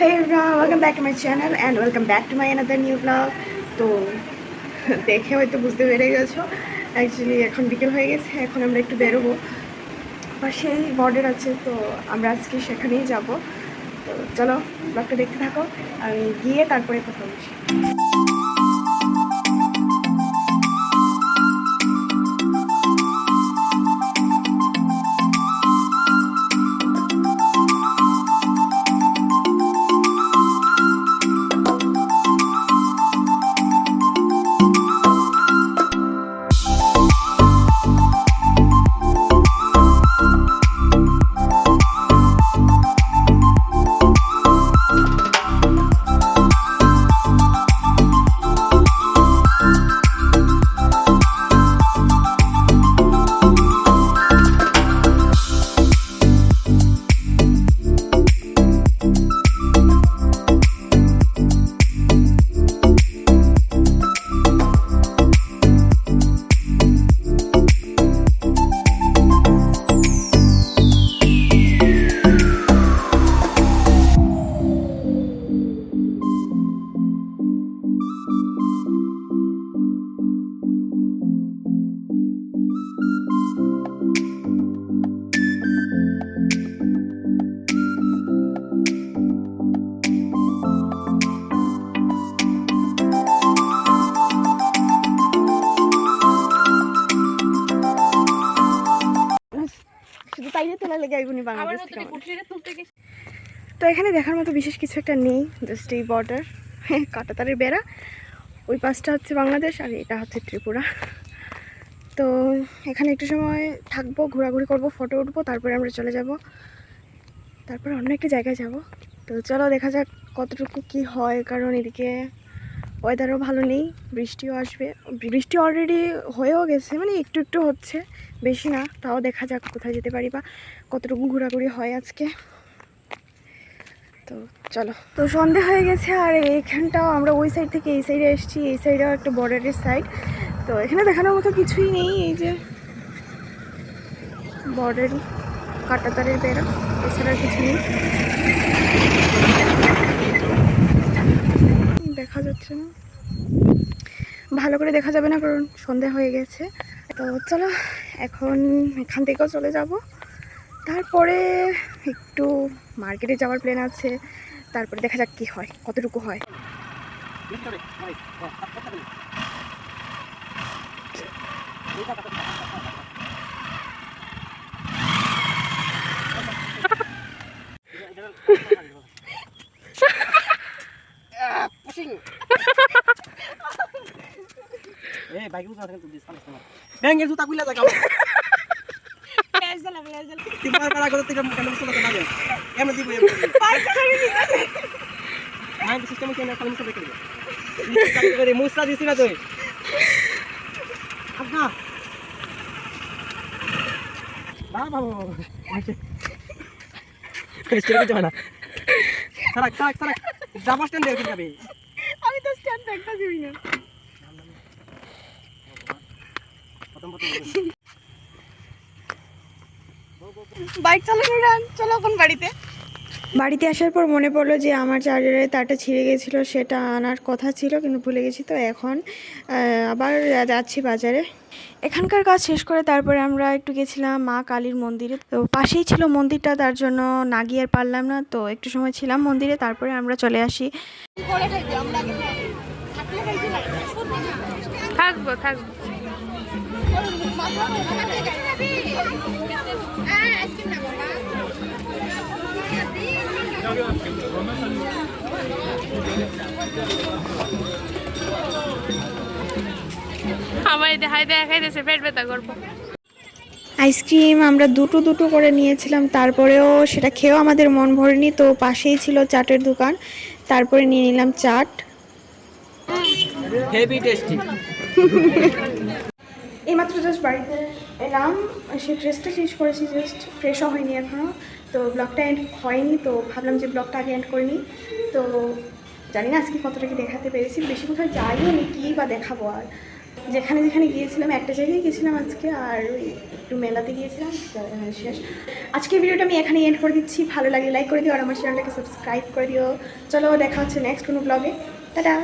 Welcome back to my channel and welcome back to my another new vlog. তো দেখে হয়তো বুঝতে পেরে গেছো। অ্যাকচুয়ালি এখন বিকেল হয়ে গেছে, এখন আমরা একটু বেরোবো। পাশেই বর্ডার আছে, তো আমরা আজকে সেখানেই যাব। তো চলো ব্লগটা দেখতে থাকো, আমি গিয়ে তারপরে কথা বলছি। তোলা লেগে আইবুনি বাংলাদেশ থেকে তো এখানে দেখার মতো বিশেষ কিছু একটা নেই জাস্ট এই বর্ডার কাটাতারের বেড়া। ওই পাশটা হচ্ছে বাংলাদেশ আর এটা হচ্ছে ত্রিপুরা। তো এখানে একটু সময় থাকব ঘোরাঘুরি করব ফটো উঠবো তারপরে আমরা চলে যাব। তারপরে অন্য একটা জায়গায় যাব। তো চলো দেখা যাক কতটুকু কি হয় কারণ এদিকে ওয়েদারও ভালো নেই, বৃষ্টিও আসবে। বৃষ্টি অলরেডি হয়েও গেছে মানে একটু একটু হচ্ছে, বেশি না, তাও দেখা যাক কোথায় যেতে পারি বা কতটুকু ঘোরাঘুরি হয় আজকে। তো চলো। তো সন্ধে হয়ে গেছে, আর এইখানটাও আমরা ওই সাইড থেকে এই সাইডে এসেছি, এই সাইডেও একটা বর্ডারের সাইড তো এখানে দেখানোর মতো কিছুই নেই, এই যে বর্ডারই কাটাতারের বেড়া, এছাড়া কিছু নেই। দেখা যাচ্ছে না। ভালো করে দেখা যাবে না, কারণ সন্ধে হয়ে গেছে। তো চলো, এখন এখান থেকেও চলে যাব। তারপরে একটু মার্কেটে যাওয়ার প্ল্যান আছে। তারপরে দেখা যাক কি হয়, কতটুকু হয়। Eh, বাইকে উঠা থাকেন তুই সামনে সামনে ব্যাঙ্গের জুতা কইলা জায়গা তিনবার কারা করে তিনবার কেন মুসলা না যায় এমন দিব মাইন্ড সিস্টেম কেন খালি মুসলা করে করে মুসলা দিছি না তুই। আপনা বাবা বাবা এসে কিছু না। সারাক সারাক সারাক। যাব স্ট্যান্ড দিয়ে যাবে। আমি তো স্ট্যান্ড দেখতে দেখতেছি না। বাইক চালানো রান চলো কোন বাড়িতে। বাড়িতে আসার পর মনে পড়ল যে আমার চার্জারের তারটা ছিঁড়ে গেছিল সেটা আনার কথা ছিল কিন্তু ভুলে গেছি তো এখন। আবার যাচ্ছি বাজারে। এখানকার কাজ শেষ করে তারপরে আমরা একটু গেছিলাম মা কালীর মন্দিরে। তো পাশেই ছিল মন্দিরটা তার জন্য না গিয়ে আর পারলাম না তো একটু সময় ছিলাম মন্দিরে তারপরে আমরা চলে আসি। থাকব থাকব। আমার দেখাই দেখাই পেট ব্যথা করব। আইসক্রিম আমরা দুটো দুটো করে নিয়েছিলাম তারপরেও সেটা খেয়েও আমাদের মন ভরেনি তো পাশেই ছিল চাটের দোকান তারপরে নিয়ে নিলাম চাট। হেভি টেস্টি জাস্ট বাড়িতে এলাম সে ড্রেসটা চেঞ্জ করেছি জাস্ট ফ্রেশও হয়নি এখনও তো ব্লগটা এন্ড হয়নি, তো ভাবলাম যে ব্লগটা আগে এন্ড করিনি। তো জানি না আজকে কতটা কি দেখাতে পেরেছি, বেশি কোথাও যাইও নি, কী বা দেখাবো আর। যেখানে যেখানে গিয়েছিলাম, একটা জায়গায় গিয়েছিলাম আজকে, আর ওই একটু মেলাতে গিয়েছিলাম শেষ। আজকে ভিডিওটা আমি এখানে এন্ড করে দিচ্ছি। ভালো লাগলে লাইক করে দিও, আর আমার চ্যানেলটাকে সাবস্ক্রাইব করে দিও। চলো, দেখা হচ্ছে নেক্সট কোনো ব্লগে টাটা!